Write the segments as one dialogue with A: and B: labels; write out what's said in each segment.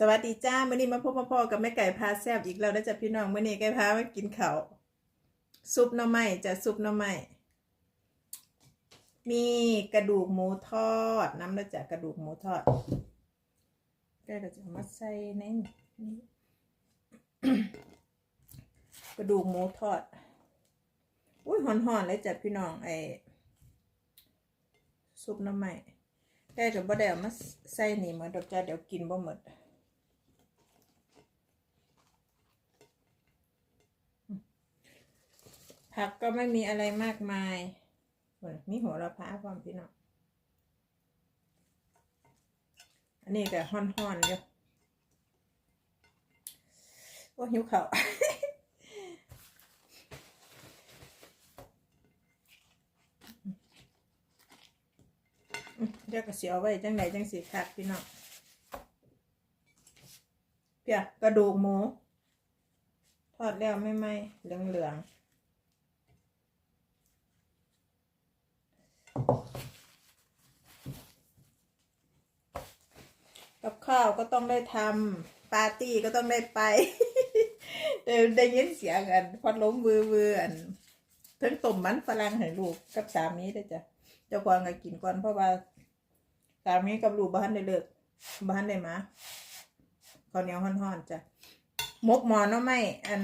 A: สวัสดีจ้ามื่อนี้มาพบมาพ่อกับแม่ไก่พาแซบอีกแล้วนะจ๊ะพี่น้องมื่อนี้ไก่พามากินข้าวซุปหน่อไม้จะซุปหน่อไม้มีกระดูกหมูทอดน้ำนะจ๊ะกระดูกหมูทอดแกก็จะมาใส่ในนี้กระดูกหมูทอดอุ้ยหอนๆเลยจ้ะพี่น้องไอซุปหน้ำใหม่แต่จะบ่ได้เอามาใส่นี่เหมือนดอกจ้าเดี๋ยวกินบ่หมด ผักก็ไม่มีอะไรมากมายมีหัวละพาความพี่น้องอันนี้ก็ห่อนๆอยู่โอ้หิวเขาเดี๋ยวก็เสียไว้จังไหนจังสีคักพี่น้องเปียกระดูกหมู ทอดแล้วไม่ไหมเหลืองๆ กับข้าวก็ต้องได้ทำปาร์ตี้ก็ต้องได้ไปเดี๋ยวได้ยินเสียงอันพัดลมวือวืออันทั้งต้มมันฝรั่งให้ลูกกับสามีได้จ้ะเจ้าควงก็กินก่อนเพราะว่าสามีกับลูกบ้านได้เลิกบ้านได้มาข้าวเหนียวห่อนๆจ้ะมกหมอเนาะไม่อัน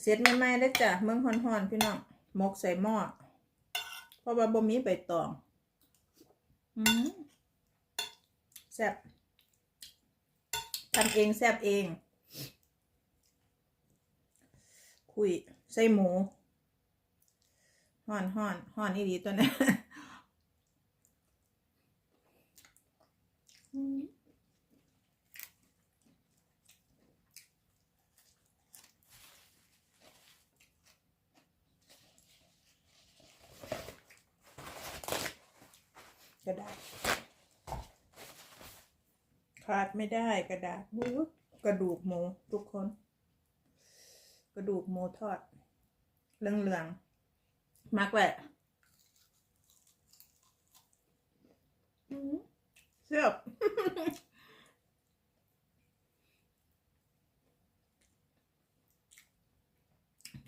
A: เสร็จไม่ไม่ได้จ้ะเมืองห่อนๆพี่น้องมกใส่หม้อ ราะว่าบ่มีใบตอง อืมแซ่บทำเองแซ่บเอง คุยใส่หมูห่อนห่อนห่อนอีดีตัวนี้ กระดาษ ขาดไม่ได้กระดาษหูกระดูกหมูทุกคน กระดูกหมูทอดเหลืองๆมักแหละอืมเสียบ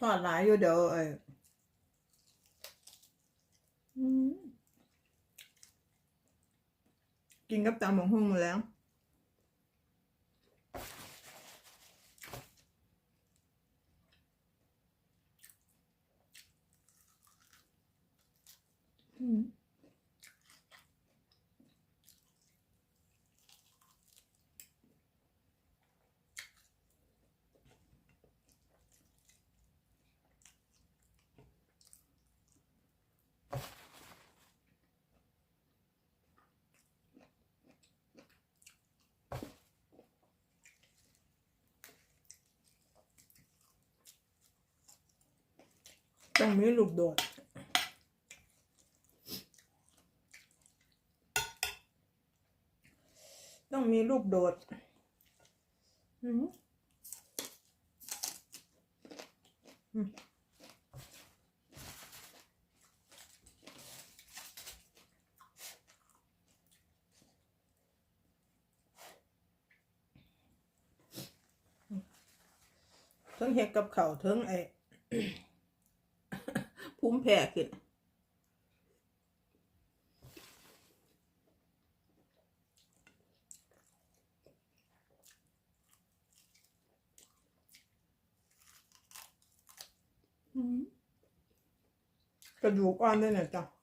A: ทอดหลายอยู่เดี๋ยวเออม กินกับตำหมกหุ่งมาแล้วอื ต้องมีลูกโดดต้องมีลูกโดดอืมอืมทั้งเห็ดกับเขาวเทั้งไอ้ มแพ้ขึ้นกระดูกอ่อนด้วยนะจ๊ะ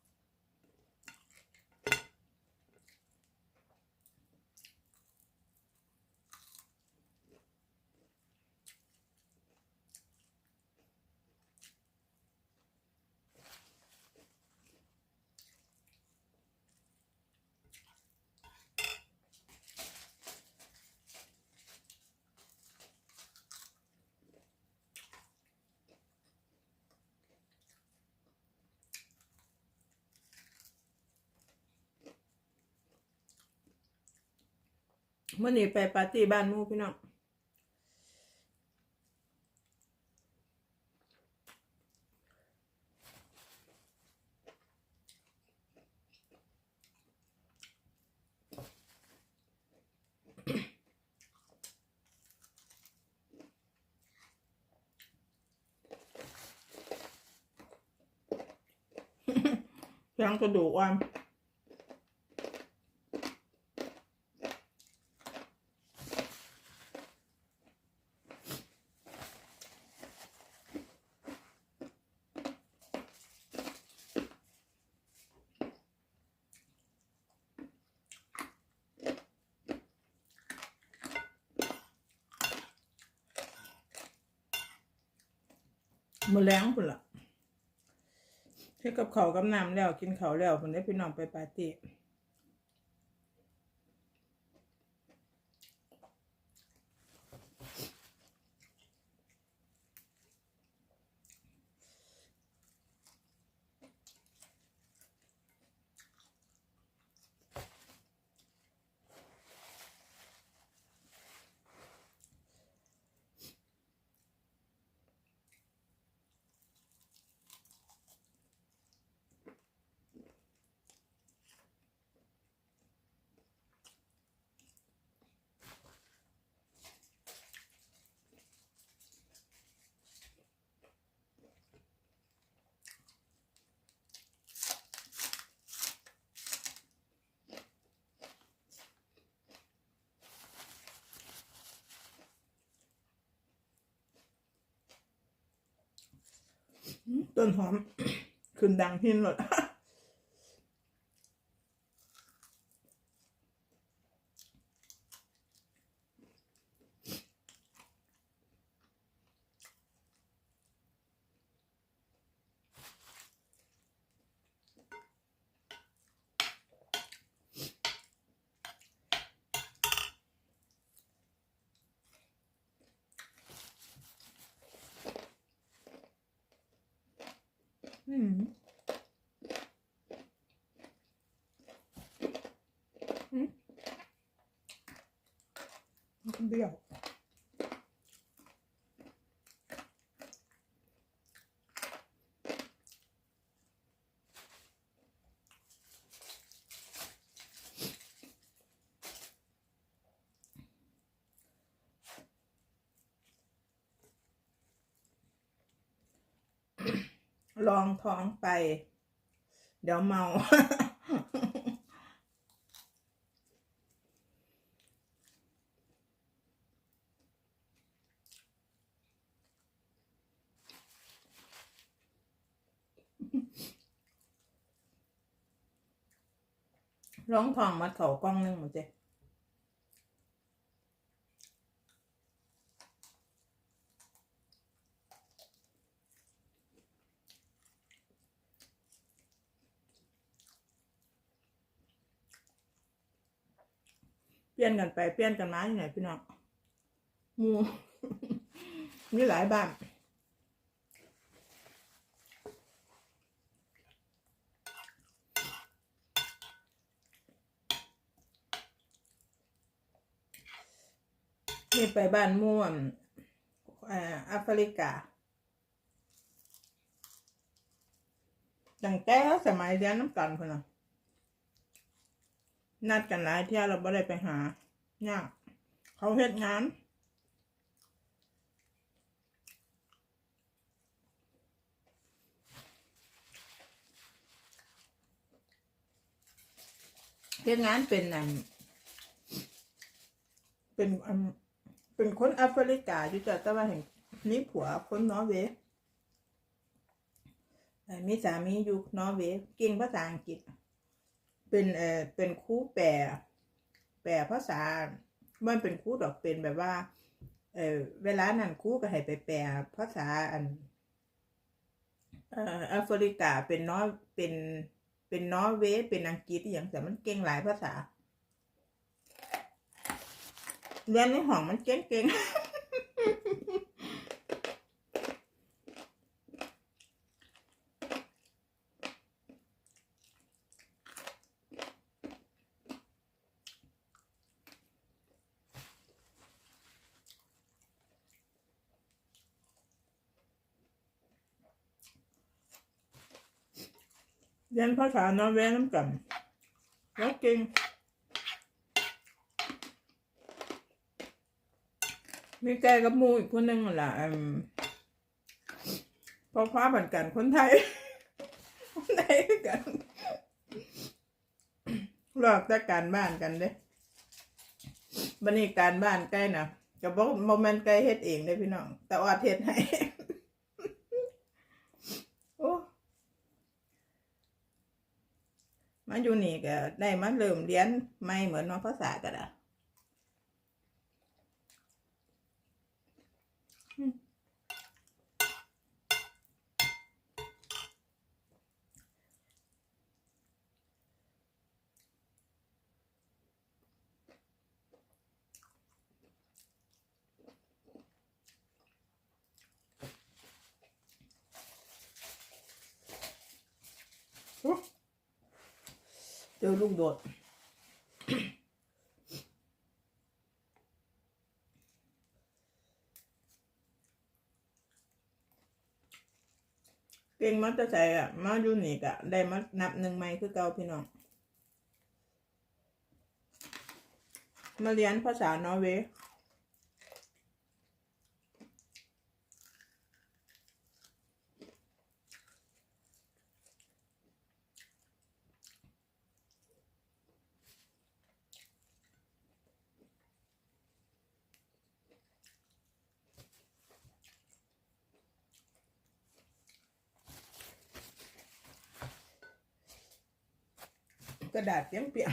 A: เมื่อนี้ไปปาร์ตี้บ้านมูพี่น้องยังกระดูกอะ มือแรงพุ่นละเฮ็ดกับเขาวกับน้ำแล้วกินเขาวแล้วมันได้พี่น้องไปปาร์ตี้ ต้นหอมขึ้นดังหินหมด อืมอืมมัน เบี้ยวลองท้องไป เดี๋ยวเมา ร้องทองมัดเขากล้องนึงหมดเจ้เปลี่ยนกันไปเปลี่ยนกันมาอยู่ไหนพี่น้องมูมีหลายบ้าน นี่ ไปบ้านม่วมอ่าแอฟริกาตั้งแต่สมัยเรียนน้ำกันเพื่อนน่ะนัดกันหลายเที่ยวเราไม่ได้ไปหายากเขาเฮ็ดงานเฮ็ดงานเป็นอันเป็นอัน เป็นคนแอฟริกาอยู่จ้ะแต่ว่าเห็นนี่ผัวคนนอร์เวย์มีสามีอยู่นอร์เวย์เก่งภาษาอังกฤษ เป็นเออเป็นครูแปลแปลภาษามันเป็นครูดอกเป็นแบบว่า เออเวลานั้นครูก็ให้ไปแปลภาษาอันเอ่อแอฟริกาเป็นนอเป็นเป็นนอร์เวย์เป็นอังกฤษอย่างแต่มันเก่งหลายภาษา เรียนในห้องมันเก่งๆเรียนภาษานอร์เวย์น้ำกันแล้วเก่ง มีแกกับมูอีกคนหนึ่งนั่นแหละอพอฟ้าเหมือนกันคนไทย คนไทยกันลอกแต่การบ้านกันเด้บันนี้การบ้านใกล้นะกับบอกโมเมนต์ใกล้เฮ็ดเองได้พี่น้อง แต่ว่าเฮ็ดให้โอ้มาอยู่นี่ก็ได้มาเริ่มเรียนไม่เหมือนน้องภาษากันอะ เจอลูกโดด เก่งมัตจะใส่อะมายูนิคอะได้มานับหนึ่งไม้คือเก่าพี่น้อง มาเรียนภาษานอร์เวย์ ระดาษเปียงเปียง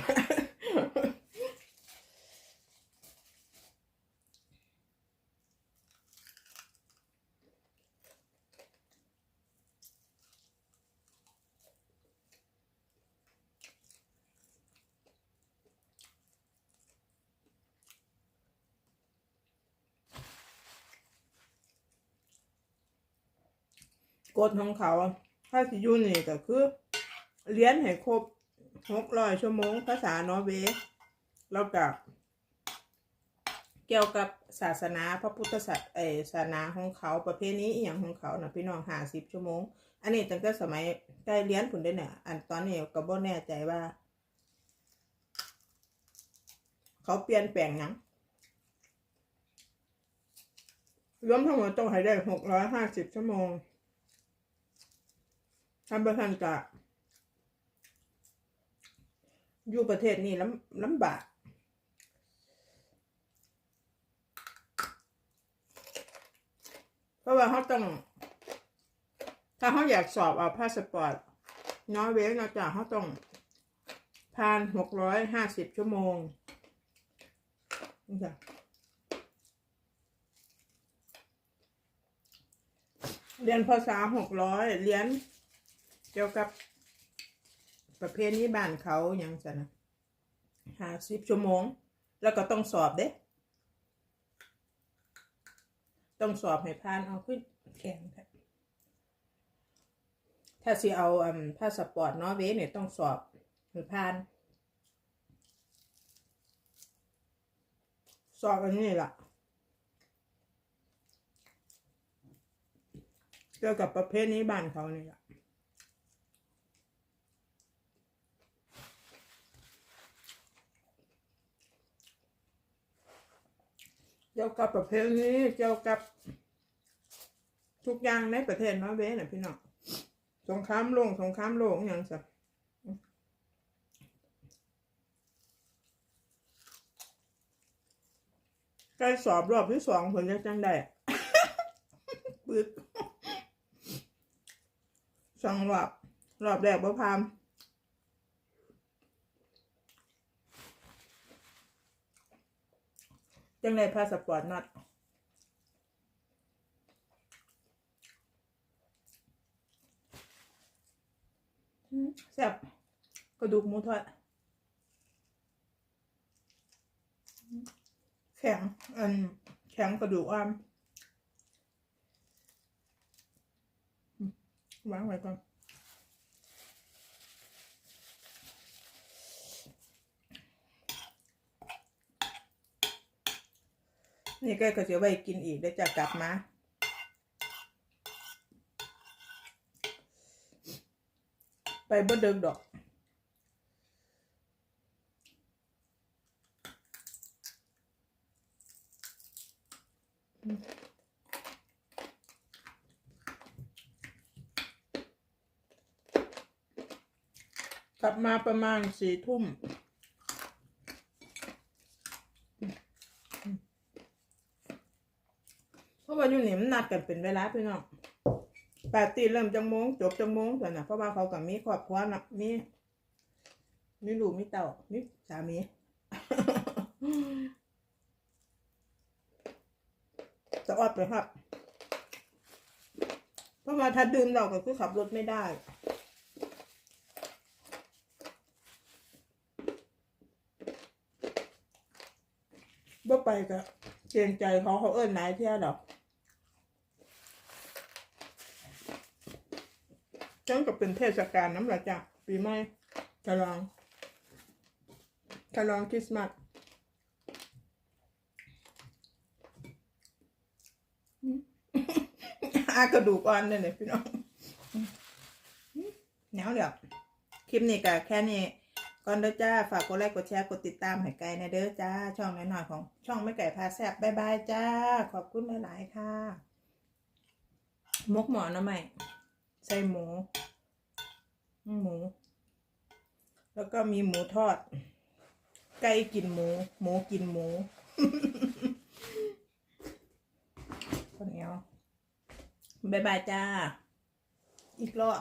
A: กฎของเขา ถ้าสิอยูนี่ก็คือเรียนให้ครบ หกร้อยชั่วโมง ภาษานอร์เวย์แล้วก็เกี่ยวกับศาสนาพระพุทธศาสเอศาสนาของเขาประเพณีอหย่างของเขานะพี่น้องห้าสิบชั่วโมง อันนี้ตั้งแต่สมัยได้เรียนผุนได้เนี่ย อันตอนนี้ก็บ่แน่ใจว่า เขาเปลี่ยนแปลงหยังรวมทั้งหมดต้องให้ได้หกร้อยห้าสิบชั่วโมงทำประทันกะ อยู่ประเทศนี้ลำลำบากเพราะว่าเขาต้อง ถ้าเขาอยากสอบเอาพาสปอร์ตน้อร์เวย์นอกจากเขาต้องผ่านหกร้อยห้าสิบชั่วโมงนี่จ้ะเรียนภาษาหกร้อยเรียนเกี่ยวกับ ประเพณีบ้านเขาอย่างจะนะห้าสิบชั่วโมง แล้วก็ต้องสอบเด้ต้องสอบให้ผ่านเอาขึ้นแข่งถ้าสิเอาอืมพาสปอร์ตนอเวย์เนี่ยต้องสอบให้ผ่าน สอบอันนี้ล่ะเกี่ยวกับประเพณีบ้านเขานี่ล่ะ เกี่ยวกับประเพณีเกี่ยวกับ ทุกอย่างในประเทศนอร์เวย์นะพี่น้องสงครามโลกสงครามโลกอย่างสักใกล้สอบรอบที่สองผลจะจังได้ปึกสองรอบ รอบแรกบ่พาม จังได้พาสปอร์ตนัดแซ่บกระดูกหมูทอดแข็งอันแข็งกระดูกอ่อนอืมวางไว้ก่อน นี่ก็จะไว้กินอีกได้วจะกลับมาไปบ่เดิกดอกกลับมาประมาณสี่ทุ่ม ว่าอยู่ นี่มันนัดกันเป็นเวลาพี่น้องปาร์ตี้เริ่มจังโมงจบจังโมงส่วนน่ะเพราะว่าเขากับมีครอบครัวน่ะมีมีลูกมีเต่ามีสามีจะอดไปครับ เพราะว่าถ้าดื่มเราก็คือขับรถไม่ได้บ่ไปก็เกรงใจเขาเขาเอิ้นนายเที่ยดอก จังก็เป็นเทศกาลน้ำละจ้ะปีใหม่ฉลองฉลองคริสต์มาสอากระดูกอ่อนเลยเนี่ยพี่น้องเหนียวเดี๋ยวคลิปนี้ก็แค่นี้ก่อนเด้อจ้า ฝากกดไลค์กดแชร์กดติดตามให้ไกลนะเด้อจ้า ช่องน้อยๆของช่องไม่ไก่พาแซบบายบายจ้า ขอบคุณหลายๆค่ะ มกหมอนะใหม่ ใส่หมู หมู แล้วก็มีหมูทอด ไก่กินหมู หมูกินหมูคนเดียวบายบายจ้า อีกรอบ